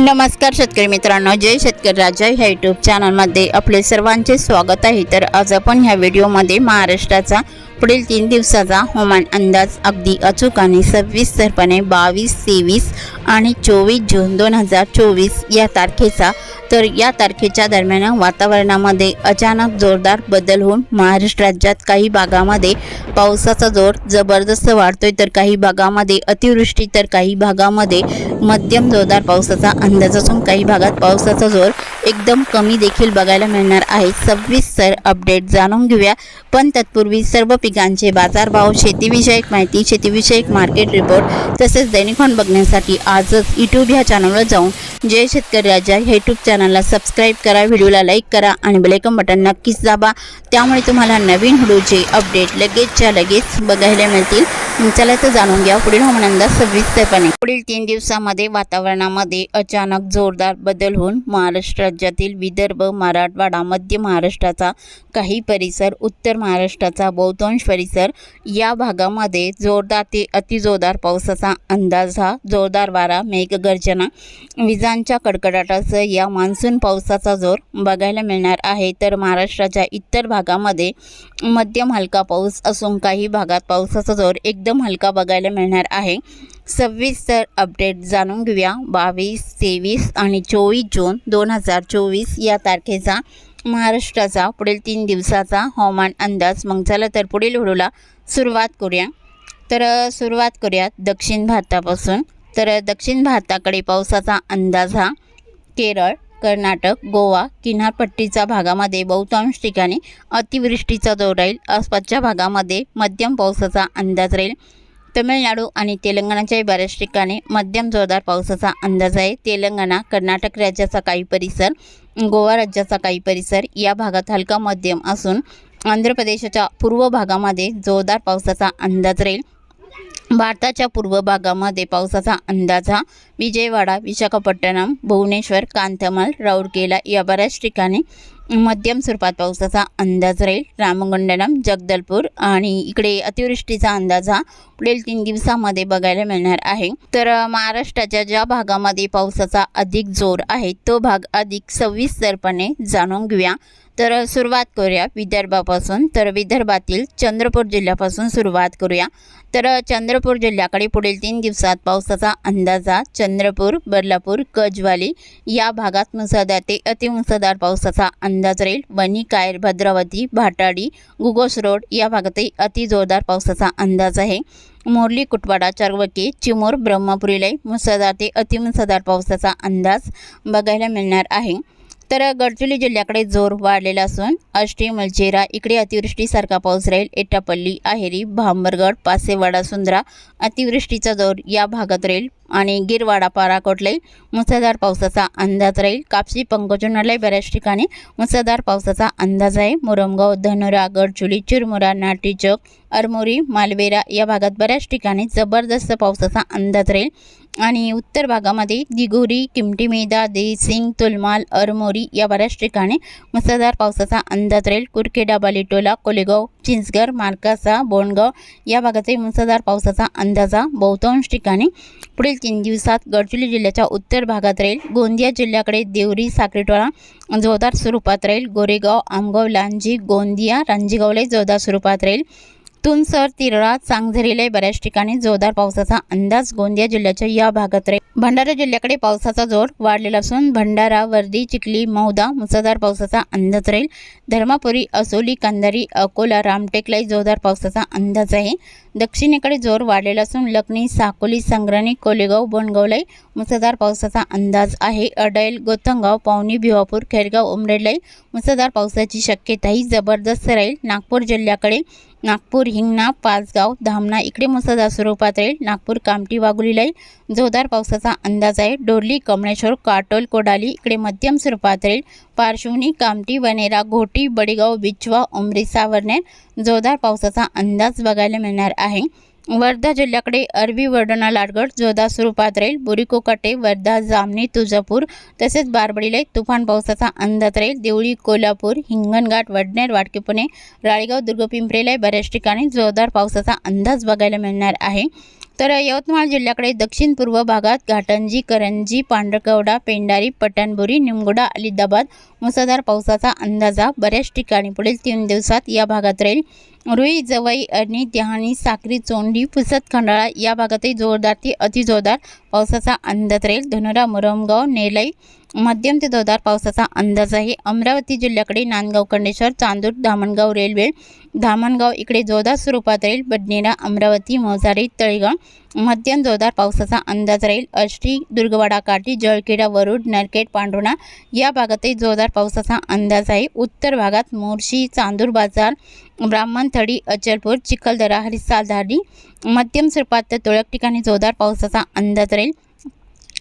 नमस्कार शेतकरी मित्रांनो जय शेतकरी राजा ह्या यूट्यूब चॅनलमध्ये आपले सर्वांचे स्वागत आहे. तर आज आपण ह्या व्हिडिओमध्ये महाराष्ट्राचा पुढील तीन दिवसाचा हवामान अंदाज अगदी अचूक आणि सविस्तरपणे बावीस तेवीस आणि चोवीस जून दोन हजार चोवीस या तारखेचा तर या तारखेच्या दरम्यान वातावरणामध्ये अचानक जोरदार बदल होऊन महाराष्ट्र राज्यात काही भागामध्ये पावसाचा जोर जबरदस्त वाढतोय. तर काही भागामध्ये अतिवृष्टी तर काही भागामध्ये मध्यम जोरदार पावसाचा अंदाज असून काही भागात पावसाचा जोर एकदम कमी देखील बघायला मिळणार आहे. सविस्तर अपडेट जाणून घेऊया. पण तत्पूर्वी सर्व पिकांचे बाजारभाव शेतीविषयक माहिती शेतीविषयक मार्केट रिपोर्ट तसेच दैनिकॉन बघण्यासाठी आजच यूट्यूब ह्या चॅनलवर जाऊन जय शेतकरी राजा हे यूट्यूब चॅनलला सबस्क्राईब करा व्हिडिओला लाईक करा आणि बेलेकम बटन नक्कीच दाबा. त्यामुळे तुम्हाला नवीन व्हिडिओचे अपडेट लगेचच्या लगेच बघायला मिळतील. चला तर जाणून घ्या. पुढील हवामान सविस्तरपणे पुढील तीन दिवसामध्ये वातावरणामध्ये अचानक जोरदार बदल होऊन महाराष्ट्र राज्यातील विदर्भ मराठवाडा मध्य महाराष्ट्राचा काही परिसर उत्तर महाराष्ट्राचा बहुतांश परिसर या भागामध्ये जोरदार ते अतिजोरदार पावसाचा अंदाज हा जोरदार वारा मेघगर्जना विजांच्या कडकडाटासह या मान्सून पावसाचा जोर बघायला मिळणार आहे. तर महाराष्ट्राच्या इतर भागामध्ये मध्यम हलका पाऊस असून काही भागात पावसाचा जोर एकदम हलका बघायला मिळणार आहे. सविस्तर अपडेट जाणून घेऊया. बावीस तेवीस आणि चोवीस जून दोन हजार चोवीस या तारखेचा महाराष्ट्राचा पुढील तीन दिवसाचा हवामान अंदाज. मग झाला तर पुढील व्हिडिओला सुरुवात करूया. तर सुरुवात करूयात दक्षिण भारतापासून. तर दक्षिण भारताकडे पावसाचा अंदाज हा केरळ कर्नाटक गोवा किनारपट्टीच्या भागामध्ये बहुतांश ठिकाणी अतिवृष्टीचा जोर राहील. आसपासच्या भागामध्ये मध्यम पावसाचा अंदाज राहील. तमिळनाडू आणि तेलंगणाच्याही बऱ्याच ठिकाणी मध्यम जोरदार पावसाचा अंदाज आहे. तेलंगणा कर्नाटक राज्याचा काही परिसर गोवा राज्याचा काही परिसर या भागात हलका मध्यम असून आंध्र प्रदेशाच्या पूर्व भागामध्ये जोरदार पावसाचा अंदाज राहील. भारताच्या पूर्व भागामध्ये पावसाचा अंदाज हा विजयवाडा विशाखापट्टणम भुवनेश्वर कांथमल राऊरकेला या बऱ्याच ठिकाणी मध्यम स्वरूपात पावसाचा अंदाज राहील. रामगुंडनम जगदलपूर आणि इकडे अतिवृष्टीचा अंदाज हा पुढील तीन दिवसामध्ये बघायला मिळणार आहे. तर महाराष्ट्राच्या ज्या भागामध्ये पावसाचा अधिक जोर आहे तो भाग अधिक सविस्तरपणे जाणून घेऊया. तर सुरुवात करूया विदर्भापासून. तर विदर्भातील चंद्रपूर जिल्ह्यापासून सुरुवात करूया. तर चंद्रपूर जिल्ह्याकडे पुढील तीन दिवसात पावसाचा अंदाजा चंद्रपूर बदलापूर कजवाली या भागात मुसळधार ते अतिमुसळधार पावसाचा अंदाज राहील. वणी कायर भद्रावती भाटाडी गुगोस रोड या भागातही अति जोरदार पावसाचा अंदाज आहे. मोरली कुटवाडा चारवकी चिमूर ब्रह्मपुरीलाही मुसळधार ते अतिमुसळधार पावसाचा अंदाज बघायला मिळणार आहे. तर गडचिरोली जिल्ह्याकडे जोर वाढलेला असून आष्टी मलचेरा इकडे अतिवृष्टीसारखा पाऊस राहील. एटापल्ली आहेरी भांबरगड पासेवाडा सुंदरा अतिवृष्टीचा जोर या भागात राहील आणि गिरवाडा पाराकोटलाही मुसळधार पावसाचा अंदाज राहील. कापशी पंकजनालाही बऱ्याच ठिकाणी मुसळधार पावसाचा अंदाज आहे. मुरमगाव धनुरा गडचुली चिरमुरा नाटीचक अरमोरी मालवेरा या भागात बऱ्याच ठिकाणी जबरदस्त पावसाचा अंदाज राहील. आणि उत्तर भागामध्ये दिगोरी किमटी मेदा देसिंग तुलमाल अरमोरी या बऱ्याच ठिकाणी मुसळधार पावसाचा अंदाज राहील. कुरखेडा बालिटोला कोलेगाव चिंचगर मार्कासा बोंडगाव या भागातही मुसळधार पावसाचा अंदाजा बहुतांश ठिकाणी पुढील तीन दिवसात गडचिरोली जिल्ह्याच्या उत्तर भागात राहील. गोंदिया जिल्ह्याकडे देवरी साखरेटोळा जोरदार स्वरूपात राहील. गोरेगाव आमगाव लांजी गोंदिया रांजीगावलाही जोरदार स्वरूपात राहील. तुमसर तिरळा चांगझरीलाही बऱ्याच ठिकाणी जोरदार पावसाचा अंदाज गोंदिया जिल्ह्याच्या या भागात रे. भंडारा जिल्ह्याकडे पावसाचा जोर वाढलेला असून भंडारा वर्दी चिखली मौदा मुसळधार पावसाचा अंदाज राहील. धर्मापुरी असोली कंधारी अकोला रामटेकलाही जोरदार पावसाचा अंदाज आहे. दक्षिणेकडे जोर वाढलेला असून लखनी साकोली संग्राणी कोलेगाव बोंडगावलाही मुसळधार पावसाचा अंदाज आहे. अडैल गोथंगाव पावनी भिवापूर खेरगाव उमरेडलाही मुसळधार पावसाची शक्यताही जबरदस्त राहील. नागपूर जिल्ह्याकडे नागपूर हिंगणा पाचगाव धामणा इकडे मुसळधार स्वरूपात राहील. नागपूर कामठी वाघुलीलाही जोरदार पावसाचा अंदाज आहे. डोरली कमळेश्वर काटोल कोडाली इकडे मध्यम स्वरूपात राहील. पार्श्वनी कामठी वनेरा घोटी बडेगाव बिचवा उमरी सावर्णे जोरदार पावसाचा अंदाज बघायला मिळणार आहे. वर्धा जिल्ह्याकडे अरबी वर्णना लाडगड जोरदार स्वरूपात राहील बुरिकोकाटे वर्धा जामणी तुळजापूर तसेच बारबडीला तुफान पावसाचा अंदाज राहील देवळी कोल्हापूर हिंगणघाट वडनेर वाडकेपुणे राळेगाव दुर्गपिंपरीलाही बऱ्याच ठिकाणी जोरदार पावसाचा अंदाज बघायला मिळणार आहे. तर यवतमाळ जिल्ह्याकडे दक्षिण पूर्व भागात घाटंजी करंजी पांढरकवडा पेंडारी पठाणबुरी निमगोडा अलिदाबाद मुसळधार पावसाचा अंदाजा बऱ्याच ठिकाणी पुढील तीन दिवसात या भागात राहील. रुई जवई आणि देहाणी साक्री चोंडी पुसत खंडाळा या भागातही जोरदार ते अतिजोरदार पावसाचा अंदाज राहील. धनुरा मुरमगाव नेलई मध्यम ते जोरदार पावसाचा अंदाज आहे. अमरावती जिल्ह्याकडे नांदगाव कंडेश्वर चांदूर धामणगाव रेल्वे धामणगाव इकडे जोरदार स्वरूपात राहील. बडनेरा अमरावती मोजारी तळेगाव मध्यम जोरदार पावसाचा अंदाज राहील. अष्टी दुर्गवाडा काठी जळखेडा वरुड नरखेड पांढुणा या भागातही जोरदार पावसाचा अंदाज आहे. उत्तर भागात मोर्शी चांदूर बाजार ब्राह्मणथडी अचलपूर चिखलदरा हरिसालधारी मध्यम स्वरूपात तर तुरळक ठिकाणी जोरदार पावसाचा अंदाज राहील.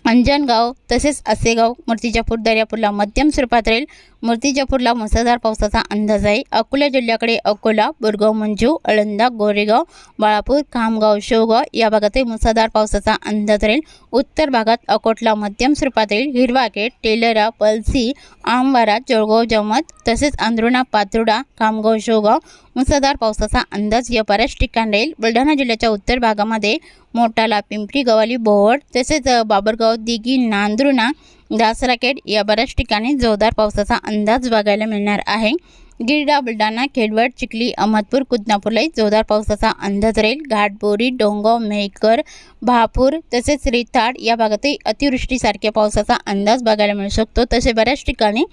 अंजनगाव तसेच असेगाव मूर्तिजापूर दर्यापूरला मध्यम स्वरूपात राहील. मूर्तिजापूरला मुसळधार पावसाचा अंदाज आहे. अकोला जिल्ह्याकडे अकोला बोरगाव मंजू अळंदा गोरेगाव बाळापूर खामगाव शेवगाव या भागातही मुसळधार पावसाचा अंदाज राहील. उत्तर भागात अकोटला मध्यम स्वरूपात राहील. हिरवाखेड टेलरा पलसी आमवारा जळगाव जमत तसेच आंध्रुणा पातुर्डा खामगाव शेवगाव मुसळधार पावसाचा अंदाज या बऱ्याच ठिकाणी राहील बुलढाणा जिल्ह्याच्या उत्तर भागामध्ये मोठाला पिंपरी गवाली बोहड तसेच बाबरगाव दिघी नांदुर्णा दासराखेड या बऱ्याच ठिकाणी जोरदार पावसाचा अंदाज बघायला मिळणार आहे. गिरडा बुलढाणा खेडवड चिखली अहमदपूर कुदनापूरलाही जोरदार पावसाचा अंदाज राहील. घाटबोरी डोंगाव मेहकर भापूर तसेच रिताड या भागातही अतिवृष्टीसारख्या पावसाचा अंदाज बघायला मिळू शकतो. तसे बऱ्याच ठिकाणी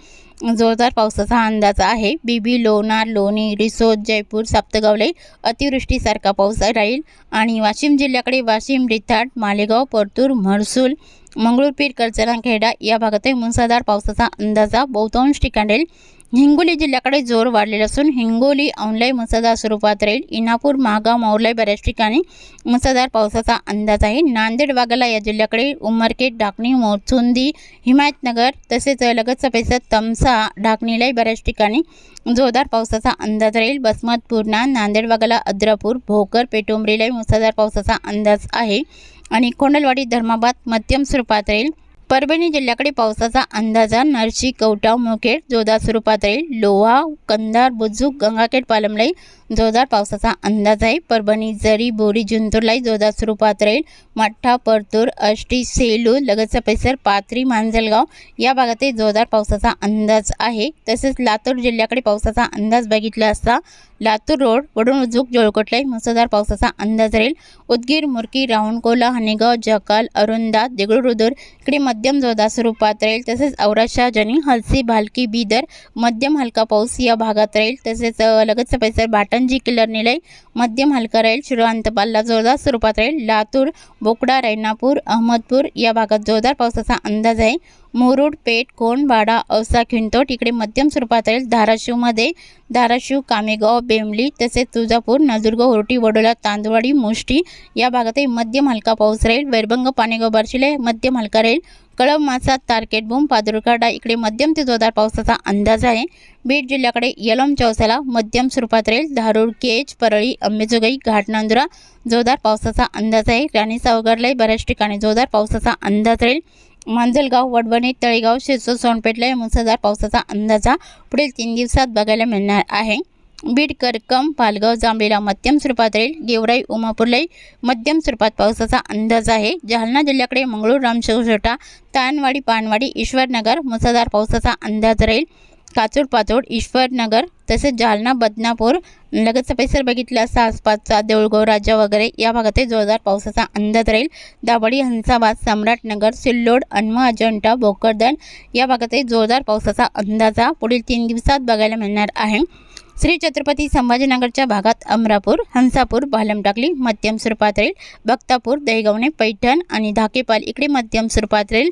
जोरदार पावसाचा अंदाज आहे. बीबी लोणार लोणी रिसोद जयपूर साप्तगावलाही अतिवृष्टीसारखा पाऊस राहील. आणि वाशिम जिल्ह्याकडे वाशिम रिथाड मालेगाव परतूर म्हरसूल मंगळूरपीर करचना खेडा या भागातही मुसळधार पावसाचा अंदाजा बहुतांश ठिकाणी राहील. हिंगोली जिल्ह्याकडे जोर वाढलेला असून हिंगोली औंलाई मुसळधार स्वरूपात राहील. इनापूर महागाव मौलाई बऱ्याच ठिकाणी मुसळधार पावसाचा अंदाज आहे. नांदेड वाघाला या जिल्ह्याकडे उमरखेड ढाकणी मोचुंदी हिमायतनगर तसेच लगतचा पैसा तमसा ढाकणीलाही बऱ्याच ठिकाणी जोरदार पावसाचा अंदाज राहील. बसमत पूर्णा नांदेड वाघाला अद्रापूर भोकर पेटुंबरीलाही मुसळधार पावसाचा अंदाज आहे. आणि कोंडलवाडी धर्माबाद मध्यम स्वरूपात राहील. परभणी जिल्ह्याकडे पावसाचा अंदाजा नरशी कवटाव मुखेड जोधा स्वरूपात राहील लोहा कंधार बुजुक गंगाखेड पालमलाई जोरदार पावसाचा अंदाज आहे. परभणी जरी बोरी जिंतूरलाही जोरदार स्वरूपात राहील. मठ्ठा परतूर अष्टी सेलू लगतचा परिसर पाथरी मांजलगाव या भागातही जोरदार पावसाचा अंदाज आहे. तसेच लातूर जिल्ह्याकडे पावसाचा अंदाज बघितला असता लातूर रोड वडून उजूक जोळकोटलाही मुसळधार पावसाचा अंदाज राहील. उदगीर मुरकी रावणकोला हनेगाव जकाल अरुंदा देगडूरुदूर इकडे मध्यम जोरदार स्वरूपात राहील. तसेच औराशा जनी हलसी भालकी बिदर मध्यम हलका पाऊस या भागात राहील. तसेच लगतचा परिसर भाटंजी किल्लर निलय मध्यम हलका राहील शिरवांतपालला जोरदार स्वरूपात राहील. लातूर बोकडा रैनापूर अहमदपूर या भागात जोरदार पावसाचा अंदाज आहे. मुरुड पेठ कोंडवाडा औसा खिंतोट इकडे मध्यम स्वरूपात राहील. धाराशिवमध्ये धाराशिव कामेगाव बेंबली तसेच तुळजापूर नळदुर्ग होरटी वडोला तांदवाडी मुष्टी या भागातही मध्यम हलका पाऊस राहील. वैरभंग पाणेगाव बार्शिले मध्यम हलका राहील. कळंब तारकेट तारकेटबूम पादुरकाडा इकडे मध्यम ते जोरदार पावसाचा अंदाज आहे. बीड जिल्ह्याकडे यलम चौसाला मध्यम स्वरूपात राहील धारूर केज परळी अंबेजोगाई घाटनांदुरा जोरदार पावसाचा अंदाज आहे. राणी सावगडलाही बऱ्याच ठिकाणी जोरदार पावसाचा अंदाज राहील. मांजलगाव वडवणी तळेगाव शिरसो सोनपेठला मुसळधार पावसाचा अंदाजा पुढील तीन दिवसात बघायला मिळणार आहे. बीड करकम पालगाव जांभळीला मध्यम स्वरूपात राहील. गेवराई उमापूरलाही मध्यम स्वरूपात पावसाचा अंदाज आहे. जालना जिल्ह्याकडे मंगळूर रामशिवशोटा तानवाडी पानवाडी ईश्वरनगर मुसळधार पावसाचा अंदाज राहील. काचूर पाचोड ईश्वरनगर तसेच जालना बदनापूर लगतचा परिसर बघितला असता आसपासचा देऊळगाव राजा वगैरे या भागातही जोरदार पावसाचा अंदाज राहील. दाबडी हंसाबाद सम्राटनगर सिल्लोड अन्मा अजंठा भोकरदन या भागातही जोरदार पावसाचा अंदाजा पुढील तीन दिवसात बघायला मिळणार आहे. श्री छत्रपती संभाजीनगरच्या भागात अमरापूर हंसापूर भालमटाकली मध्यम स्वरूपात राहील भक्तापूर दहिगवणे पैठण आणि धाकेपाल इकडे मध्यम स्वरूपात राहील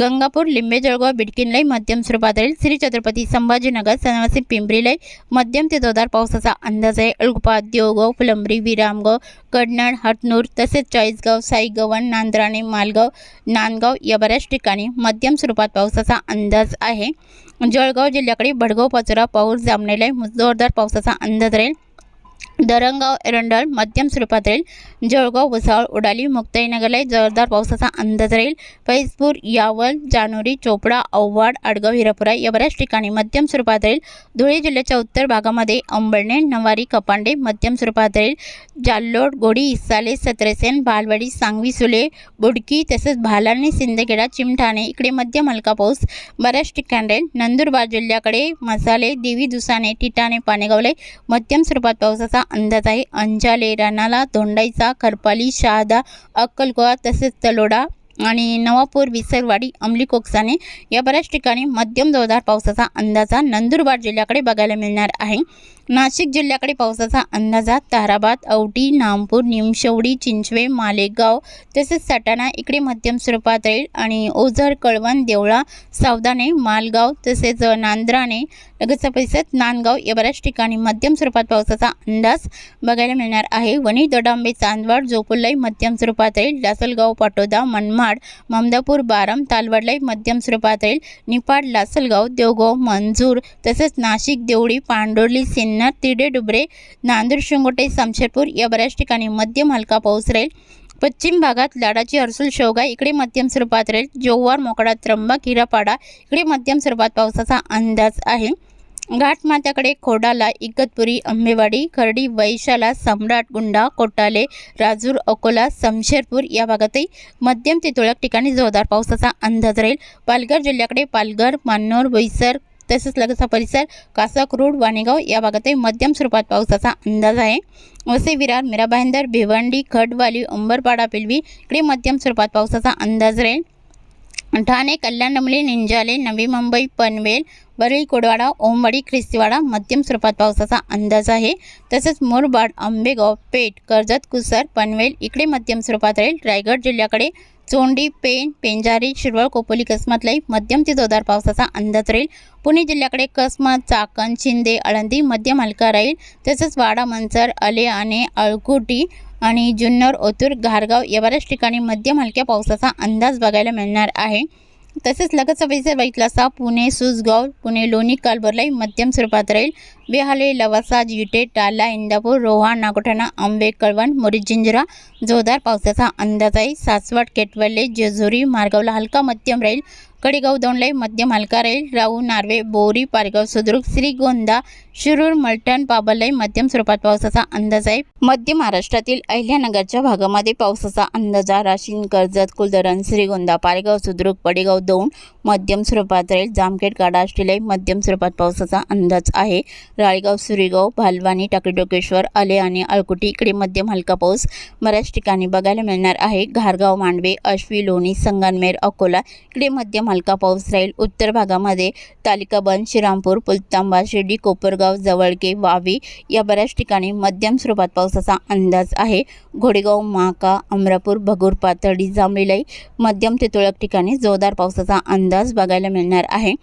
गंगापूर लिंबे जळगाव बिडकिनलाई मध्यम स्वरूपात राहील श्री छत्रपती संभाजीनगर सनवासी पिंपरीलाई मध्यम ते जोरदार पावसाचा अंदाज आहे. अळगुपा देवगाव फुलंबरी विरामगाव कडनड हटनूर तसेच चाळीसगाव साईगव्हाण नांद्राणे मालगाव नांदगाव या बऱ्याच ठिकाणी मध्यम स्वरूपात पावसाचा अंदाज आहे. जळगाव जिल्ह्याकडे भडगाव पाचोरा पाऊस जामनेला जोरदार पावसाचा अंदाज राहील. दरंगाव एरंडल मध्यम स्वरूपात राहील जळगाव भुसावळ उडाली मुक्ताईनगरला जोरदार पावसाचा अंदाज राहील. फैजपूर यावल जानोरी चोपडा औवाड आडगाव हिरापुरा या बऱ्याच ठिकाणी मध्यम स्वरूपात राहील धुळे जिल्ह्याच्या उत्तर भागामध्ये अंबळणे नवारी कपांडे मध्यम स्वरूपात राहील जाल्लोड गोडी इसाले सत्रसेन भालवाडी सांगवी सुले बुडकी तसेच भालानी सिंदखेडा चिमठाणे इकडे मध्यम हलका पाऊस बऱ्याच ठिकाणी राहील. नंदुरबार जिल्ह्याकडे मसाले देवी दुसाने टिटाणे पाणेगावले मध्यम स्वरूपात पावसाचा अंदाज आहे अंजाले रानाला धोंडाईचा खरपाली शहादा अक्कलकोवा तसेच तलोडा आणि नवापूर विसरवाडी अमली कोकसाने या बऱ्याच ठिकाणी मध्यम जोरदार पावसाचा अंदाजा नंदुरबार जिल्ह्याकडे बघायला मिळणार आहे. नाशिक जिल्ह्याकडे पावसाचा अंदाजा ताराबाद औटी नामपूर निमशेवडी चिंचवे मालेगाव तसेच सटाणा इकडे मध्यम स्वरूपात राहील आणि ओझर कळवण देवळा सावदाने मालगाव तसेच नांद्राने लगतचा परिसर नांदगाव या बऱ्याच ठिकाणी मध्यम स्वरूपात पावसाचा अंदाज बघायला मिळणार आहे. वणी दोडांबे चांदवड जोपुलाई मध्यम स्वरूपात राहील लासलगाव पाटोदा मनमाड ममदापूर बारम तालवडलाई मध्यम स्वरूपात राहील निपाड लासलगाव देवगाव मंजूर तसेच नाशिक देवळी पांडोर्ली सिन्नर तिडे डुबरे नांदूर शिंगोटे समशेरपूर या बऱ्याच ठिकाणी मध्यम हलका पाऊस राहील. पश्चिम भागात लाडाची हर्सुल शेवगा इकडे मध्यम स्वरूपात राहील. जोवार मोकडा त्र्यंबक हिरापाडा इकडे मध्यम स्वरूपात पावसाचा अंदाज आहे. घाटमात्याकडे खोडाला इगतपुरी आंबेवाडी खर्डी वैशाला सम्राट गुंडा कोटाले राजूर अकोला समशेरपूर या भागातही मध्यम ते तुरळक ठिकाणी जोरदार पावसाचा अंदाज राहील. पालघर जिल्ह्याकडे पालघर मान्नोर बोईसर तसेच लगतचा परिसर कासाकरूड वाणेगाव या भागातही मध्यम स्वरूपात पावसाचा अंदाज आहे. वसे विरार मीरा भाईंदर भिवंडी, खडवाली अंबरपाडा पिलवी इकडे मध्यम स्वरूपात पावसाचा अंदाज राहील. ठाणे, कल्याणमली, निंजाले, नवी मुंबई, पनवेल, वरळी, कोडवाडा, ओमवाडी, ख्रिस्तीवाडा मध्यम स्वरूपात पावसाचा अंदाज आहे. तसेच मुरबाड, आंबेगाव, पेठ, कर्जत, कुसर, पनवेल इकडे मध्यम स्वरूपात राहील. रायगड जिल्ह्याकडे चोंडी पेन पेंजारी शिरवळ कोपोली कसमतलाई मध्यम ते जोरदार पावसाचा अंदाज राहील. पुणे जिल्ह्याकडे कसमत चाकण शिंदे आळंदी मध्यम हलका राहील. तसेच वाडा मंचर अले आणि अळकुटी आणि जुन्नर ओतूर घारगाव या बऱ्याच ठिकाणी मध्यम हलक्या पावसाचा अंदाज बघायला मिळणार आहे. तसेच लगतचा परिसर बघितला असता पुणे सुसगाव पुणे लोणी कालबरलाई मध्यम स्वरूपात राहील. बेहाले लवासा जिटे टाला इंदापूर रोहा नागोठाणा आंबे कळवण मोरीजिंजरा जोरदार पावसाचा अंदाज आहे. सासवड केटवले जेजुरी मार्गावला हलका मध्यम राहील. कडेगाव दोंडले मध्यम मालकारे राहील राऊ नार्वे बोरी पारगाव सुद्रुक श्रीगोंदा शिरूर मलटण पाबलय मध्यम स्वरूपात पावसाचा अंदाज आहे. मध्य महाराष्ट्रातील अहिल्यानगरच्या भागामध्ये पावसाचा अंदाज आहे. राशीन कर्जत कुलधरण श्रीगोंदा पारगाव सुद्रुक पडेगाव दौंड मध्यम स्वरूपात राहील जामखेड काडा आष्टीलाई मध्यम स्वरूपात पावसाचा अंदाज आहे. राळेगाव सुरेगाव भालवानी टाकडोकेश्वर आले आणि अळकुटी इकडे मध्यम हलका पाऊस बऱ्याच ठिकाणी बघायला मिळणार आहे. घारगाव मांडवे अश्वी लोणी संगनमेर अकोला इकडे मध्यम हलका पाऊस राहील. उत्तर भागामध्ये तालिकाबंद श्रीरामपूर पुलतांबा शिर्डी कोपरगाव जवळके वावी या बऱ्याच ठिकाणी मध्यम स्वरूपात पावसाचा अंदाज आहे. घोडेगाव महाका अमरापूर भगूर पातळी जांभळीलाई मध्यम ते तुळक ठिकाणी जोरदार पावसाचा अंदाज बघायला मिळणार आहे.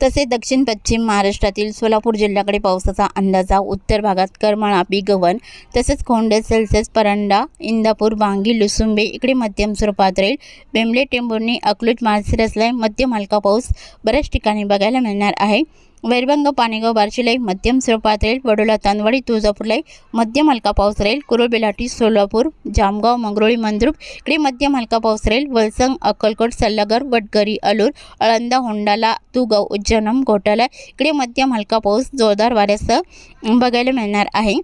तसे दक्षिण पश्चिम महाराष्ट्रातील सोलापूर जिल्ह्याकडे पावसाचा अंदाजा उत्तर भागात करमाळा गवन तसेच खोंडे सेल्सिअस परंडा इंदापूर बांगी लुसुंबे इकडे मध्यम स्वरूपात राहील. बेंबले टेंभुर्णी अकलूज माळशिरसला मध्यम हलका पाऊस बऱ्याच ठिकाणी बघायला मिळणार आहे. वैरभंग पाणेगाव बार्शीलाई मध्यम स्वरूपात राहील वडोला तांदवाडी तुळजापूरलाई मध्यम हलका पाऊस राहील कुरुळ बेलाटी सोलापूर जामगाव मंगरोळी मंद्रुप इकडे मध्यम हलका पाऊस राहील वलसंग अक्कलकोट सल्लागर वडगरी अलूर अळंदा होंडाला तुगाव उज्जैनम घोटाला इकडे मध्यम हलका पाऊस जोरदार वाऱ्यासह बघायला मिळणार आहे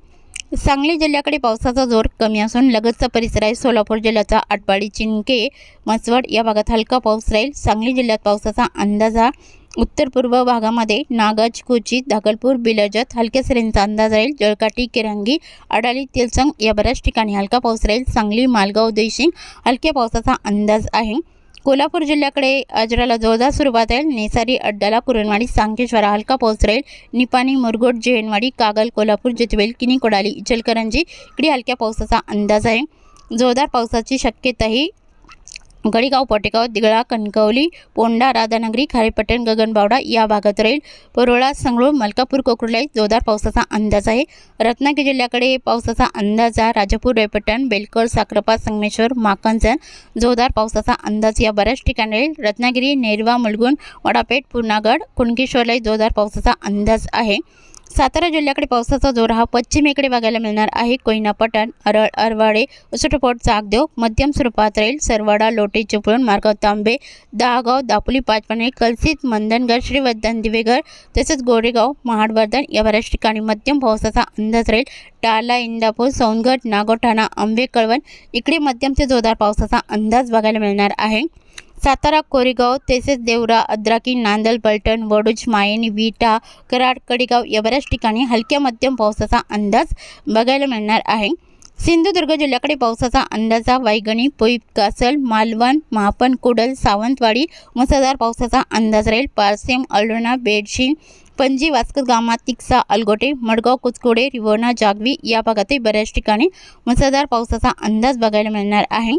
सांगली जिल्ह्याकडे पावसाचा जोर कमी असून लगतचा परिसर आहे. सोलापूर जिल्ह्याचा आटपाडी चिंके मसवड या भागात हलका पाऊस राहील. सांगली जिल्ह्यात पावसाचा अंदाज हा उत्तर पूर्व भागामध्ये नागज कोची धागलपूर बिलजत हलक्या सरींचा अंदाज राहील. जळकाटी किरंगी अडाली तेलसंग या बऱ्याच ठिकाणी हलका पाऊस राहील. सांगली मालगाव देशिंग हलक्या पावसाचा अंदाज आहे. कोल्हापूर जिल्ह्याकडे अजराला जोरदार सुरुवात राहील नेसारी अड्डाला कुरणवाडी सांकेश्वरा हलका पाऊस राहील. निपाणी मुरगोड जेहनवाडी कागल कोल्हापूर जितवेल किनी कोडाली इचलकरंजी इकडे हलक्या पावसाचा अंदाज आहे. जोरदार पावसाची शक्यताही गडीगाव पोटेगाव दिगळा कणकवली पोंडा राधानगरी खारेपट्टण गगनबावडा या भागात राहील. परोळा संगरूळ मलकापूर कोकरुलाई जोरदार पावसाचा अंदाज आहे. रत्नागिरी जिल्ह्याकडे पावसाचा अंदाज आहे. राजापूर रेपटण बेलकर साक्रपा संगमेश्वर माकंजन जोरदार पावसाचा अंदाज या बऱ्याच ठिकाणी राहील. रत्नागिरी नेरवा मुलगुण वडापेठ पुर्णागड कुणकेश्वरलाई जोरदार पावसाचा अंदाज आहे. सातारा जिल्ह्याकडे पावसाचा जोर हा पश्चिमेकडे बघायला मिळणार आहे. कोयना पठाण अरळ अरवाडे उसटपोट चाकदेव मध्यम स्वरूपात राहील. सरवाडा लोटे चिपळूण मार्गाव तांबे दहागाव दापोली पाचपणे कलसित मंदनगड श्रीवर्धन दिवेगड तसेच गोरेगाव महाडवर्धन या बऱ्याच ठिकाणी मध्यम पावसाचा अंदाज राहील. टाला इंदापूर सोनगड नागोठाणा आंबे कळवण इकडे मध्यम ते जोरदार पावसाचा अंदाज बघायला मिळणार आहे. सातारा कोरेगाव तसेच देवरा अद्राकी नांदल पलटण वडूज मायणी विटा कराड कडेगाव या बऱ्याच ठिकाणी हलक्या मध्यम पावसाचा अंदाज बघायला मिळणार आहे. सिंधुदुर्ग जिल्ह्याकडे पावसाचा अंदाजा वायगणी पोईप कासल मालवण महापण कुडल सावंतवाडी मुसळधार पावसाचा अंदाज राहील. पारसेम अलोणा बेडशी पणजी वास्कत गामा तिक्सा अलगोटे मडगाव कुचकोडे रिवोणा जागवी या भागातही बऱ्याच ठिकाणी मुसळधार पावसाचा अंदाज बघायला मिळणार आहे.